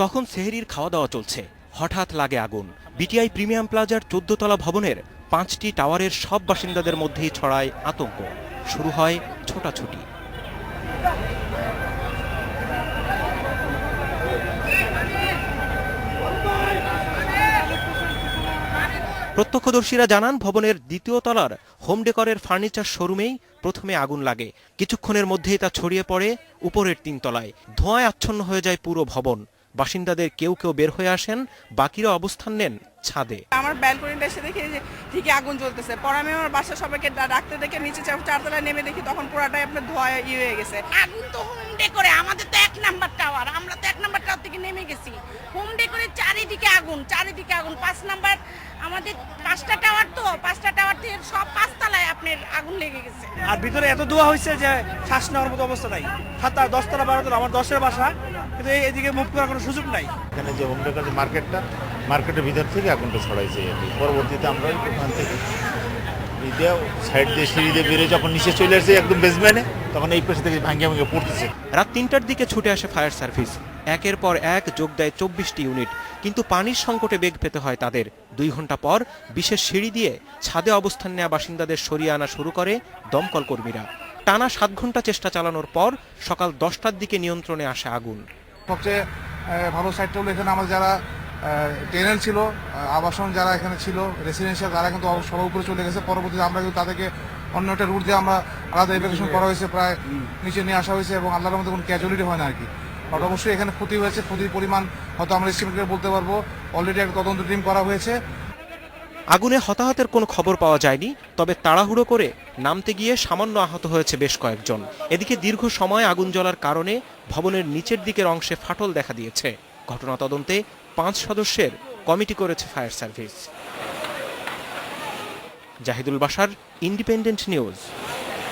তখন সেহেরির খাওয়া দাওয়া চলছে। হঠাৎ লাগে আগুন। বিটিআই প্রিমিয়াম প্লাজার চোদ্দতলা ভবনের পাঁচটি টাওয়ারের সব বাসিন্দাদের মধ্যেই ছড়ায় আতঙ্ক। শুরু হয় ছোটাছুটি। প্রত্যক্ষদর্শীরা জানান, ভবনের দ্বিতীয় তলার হোম ডেকরের ফার্নিচার শোরুমেই প্রথমে আগুন লাগে। কিছুক্ষণের মধ্যেই তা ছড়িয়ে পড়ে উপরের তিন তলায় ধোঁয়ায় আচ্ছন্ন হয়ে যায় পুরো ভবন। বাসিন্দাদের কেউ কেউ বের হয়ে আসেন বাকিরা অবস্থান নেন ছাদে। আমার ব্যালকনিটা এসে দেখি যে ঠিকই আগুন জ্বলতেছে। পরে আমি আমার বাসা সবাইকে ডাকতে দেখে নিচে চার- চারতলায় নেমে দেখি তখন পুরাটাই আপনার ধোঁয়ায় ই হয়ে গেছে। আগুন তো হোম ডে করে আমাদের তো এক নাম্বার টাওয়ার আমরা তো এক নাম্বার টাওয়ার থেকে নেমে গেছি। হোম ডে করে চারিদিকে আগুন চারিদিকে আগুন। পাঁচ নাম্বার আমাদের পাঁচটা টাওয়ার তো পাঁচটা টাওয়ার আগুন লেগে গেছে। আর ভিতরে এত দোয়া হয়েছে যে শ্বাস নেওয়ার মতো অবস্থা নাই। সাতটা দশতলা বারোতলা আমার দশের বাসা কিন্তু এই- এদিকে মুভ করার কোনো সুযোগ নাই। এখানে যে হোমডেকার মার্কেটটা মার্কেটের ভিতর থেকে আগুনটা ছড়াইছে পরবর্তীতে আমরা ওখান থেকে সাইড দিয়ে সিঁড়ি দিয়ে বেরিয়ে যখন নিচে চলে আসছে একদম বেসমেন্টে তখন এই পাশে থেকে ভাঙ্গে ভাঙ্গে পড়তেছে। রাত তিনটার দিকে ছুটে আসে ফায়ার সার্ভিস একের পর এক যোগ দেয় চব্বিশটি ইউনিট। কিন্তু পানির সংকটে বেগ পেতে হয় তাদের। দুই ঘণ্টা পর বিশেষ সিঁড়ি দিয়ে ছাদে অবস্থান নেওয়া বাসিন্দাদের সরিয়ে আনা শুরু করে দমকল কর্মীরা। টানা সাত ঘণ্টা চেষ্টা চালানোর পর সকাল দশটার দিকে নিয়ন্ত্রণে আসে আগুন। সবচেয়ে ভালো সাইডটা হলো এখানে আমাদের যারা টেনেল ছিল আবাসন যারা এখানে ছিল রেসিডেন্সিয়াল তারা কিন্তু সবার উপরে চলে গেছে। পরবর্তীতে আমরা কিন্তু তাদেরকে অন্য একটা রুট দিয়ে আমরা আলাদা এভ্যাকুয়েশন করা হয়েছে। প্রায় নিচে নিয়ে আসা হয়েছে এবং আল্লাহর মধ্যে কোনো ক্যাজুয়ালিটি হয় না আর কি। বাট অবশ্যই এখানে ক্ষতি হয়েছে, ক্ষতির পরিমাণ হয়তো আমরা এস্টিমেট করে বলতে পারব। অলরেডি একটা তদন্ত টিম করা হয়েছে। আগুনে হতাহতের কোনো খবর পাওয়া যায়নি, তবে তাড়াহুড়ো করে নামতে গিয়ে সামান্য আহত হয়েছে বেশ কয়েকজন। এদিকে দীর্ঘ সময় আগুন জ্বলার কারণে ভবনের নিচের দিকের অংশে ফাটল দেখা দিয়েছে। ঘটনা তদন্তে পাঁচ সদস্যের কমিটি করেছে ফায়ার সার্ভিস। জাহিদুল বাসার ইন্ডিপেন্ডেন্ট নিউজ